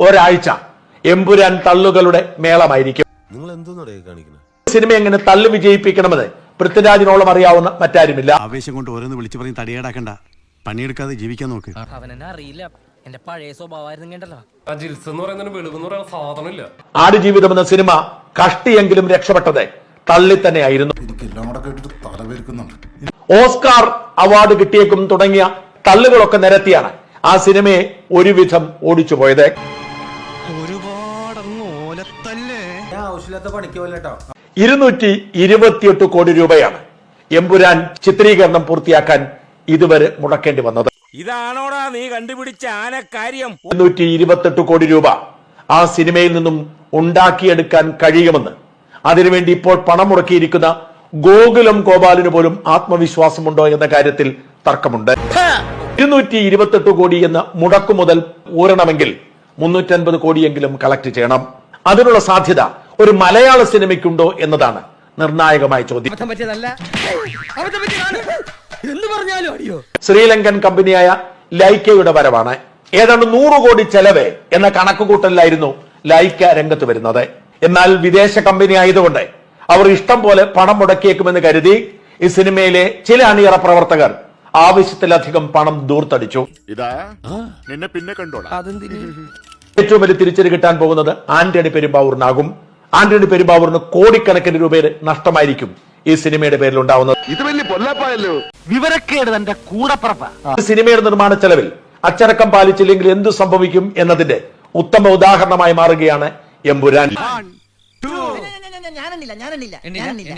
ഒരാഴ്ച എമ്പുരാൻ തള്ളുകളുടെ മേളമായിരിക്കും. നിങ്ങൾ എന്തോന്നടേ കാണിക്കുന്നത് സിനിമ എങ്ങനെ തള്ളു വിജയിപ്പിക്കണമെന്ന് പൃഥ്വിരാജിനോളം അറിയാവുന്ന മറ്റാരുമില്ല. ആവേശം കൊണ്ട് ഓരോന്ന് വിളിച്ചു പറഞ്ഞ് തടിയേടാക്കണ്ട. പണിയെടുക്കാതെ ജീവിക്കാൻ നോക്ക്. അവനെന്നെ അറിയില്ല. എന്റെ പഴയ സ്വഭാവമായിരുന്നു കണ്ടല്ലോ ജിൽസ് എന്ന് പറയുന്ന സാധനമില്ല. ആടുജീവിതം എന്ന സിനിമ കഷ്ടിയെങ്കിലും രക്ഷപ്പെട്ടത് തള്ളി തന്നെയായിരുന്നു ഓസ്കാർ അവാർഡ് കിട്ടിയേക്കും തുടങ്ങിയ തള്ളുകളൊക്കെ നിരത്തിയാണ് ആ സിനിമയെ ഒരുവിധം ഓടിച്ചു പോയത് ഇരുന്നൂറ്റി ഇരുപത്തിയെട്ട് കോടി രൂപയാണ് എമ്പുരാൻ ചിത്രീകരണം പൂർത്തിയാക്കാൻ ഇതുവരെ മുടക്കേണ്ടി വന്നത്. ഇതാണോടാ നീ കണ്ടുപിടിച്ച ആനക്കാര്യം? ഇരുന്നൂറ്റി ഇരുപത്തെട്ട് കോടി രൂപ ആ സിനിമയിൽ നിന്നും ഉണ്ടാക്കിയെടുക്കാൻ കഴിയുമെന്ന്. അതിനുവേണ്ടി ഇപ്പോൾ പണം മുടക്കിയിരിക്കുന്ന ഗോകുലം ഗോപാലിന് പോലും ആത്മവിശ്വാസമുണ്ടോ എന്ന കാര്യത്തിൽ തർക്കമുണ്ട്. ഇരുന്നൂറ്റി ഇരുപത്തെട്ട് കോടി എന്ന മുടക്കുമുതൽ ഊരണമെങ്കിൽ മുന്നൂറ്റൻപത് കോടിയെങ്കിലും കളക്ട് ചെയ്യണം. അതിനുള്ള സാധ്യത ഒരു മലയാള സിനിമയ്ക്കുണ്ടോ എന്നതാണ് നിർണായകമായ ചോദ്യം. ശ്രീലങ്കൻ കമ്പനിയായ ലൈക്കയുടെ വരവാണ്. ഏതാണ്ട് നൂറ് കോടി ചെലവ് എന്ന കണക്കുകൂട്ടലിലായിരുന്നു ലൈക്ക രംഗത്ത് വരുന്നത്. എന്നാൽ വിദേശ കമ്പനി ആയതുകൊണ്ട് അവർ ഇഷ്ടം പോലെ പണം മുടക്കിയേക്കുമെന്ന് കരുതി ഈ സിനിമയിലെ ചില അണിയറ പ്രവർത്തകർ ആവശ്യത്തിലധികം പണം ദൂർത്തടിച്ചു. ഇതാ. നിന്നെ പിന്നെ കണ്ടോളാം. ഏറ്റവും വലിയ തിരിച്ചടി കിട്ടാൻ പോകുന്നത് ആന്റണി പെരുമ്പാവൂരിനാകും. ആന്റണി പെരുമ്പാവൂരിന് കോടിക്കണക്കിന് രൂപയുടെ നഷ്ടമായിരിക്കും ഈ സിനിമയുടെ പേരിൽ ഉണ്ടാവുന്നത് ഇത് വലിയ പൊല്ലാപ്പായല്ലോ. വിവരക്കേട് തന്റെ കൂടപ്പറപ്പ. സിനിമയുടെ നിർമ്മാണ ചെലവിൽ അച്ചടക്കം പാലിച്ചില്ലെങ്കിൽ എന്തു സംഭവിക്കും എന്നതിന്റെ ഉത്തമ ഉദാഹരണമായി മാറുകയാണ് എമ്പുരാൻ ഞാനെണ്ണില്ല ഞാനെണ്ണില്ല ഞാനെണ്ണില്ല